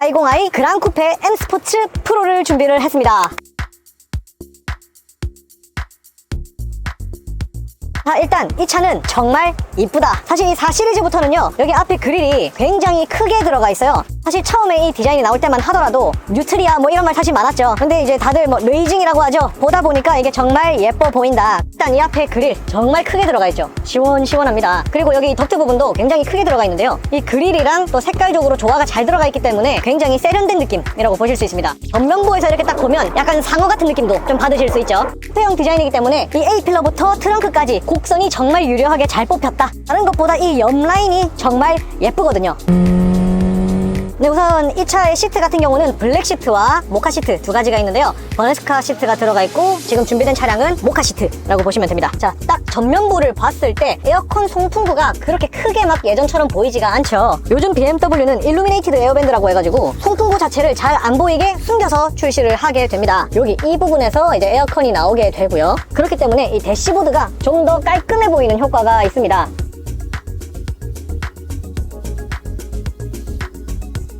i20i 그랑 쿠페 M 스포츠 프로를 준비를 했습니다. 자, 일단 이 차는 정말 이쁘다. 사실 이 4 시리즈부터는요, 여기 앞에 그릴이 굉장히 크게 들어가 있어요. 사실 처음에 이 디자인이 나올 때만 하더라도 뉴트리아 뭐 이런 말 사실 많았죠. 근데 이제 다들 뭐 레이징이라고 하죠. 보다 보니까 이게 정말 예뻐 보인다. 일단 이 앞에 그릴 정말 크게 들어가 있죠. 시원시원합니다. 그리고 여기 이 덕트 부분도 굉장히 크게 들어가 있는데요. 이 그릴이랑 또 색깔적으로 조화가 잘 들어가 있기 때문에 굉장히 세련된 느낌이라고 보실 수 있습니다. 전면부에서 이렇게 딱 보면 약간 상어 같은 느낌도 좀 받으실 수 있죠. 투형 디자인이기 때문에 이 A필러부터 트렁크까지 곡선이 정말 유려하게 잘 뽑혔다. 다른 것보다 이 옆 라인이 정말 예쁘거든요. 네, 우선 이 차의 시트 같은 경우는 블랙 시트와 모카 시트 두 가지가 있는데요. 버네스카 시트가 들어가 있고 지금 준비된 차량은 모카 시트라고 보시면 됩니다. 자, 딱 전면부를 봤을 때 에어컨 송풍구가 그렇게 크게 막 예전처럼 보이지가 않죠. 요즘 BMW는 일루미네이티드 에어밴드라고 해가지고 송풍구 자체를 잘 안 보이게 숨겨서 출시를 하게 됩니다. 여기 이 부분에서 이제 에어컨이 나오게 되고요. 그렇기 때문에 이 대시보드가 좀 더 깔끔해 보이는 효과가 있습니다.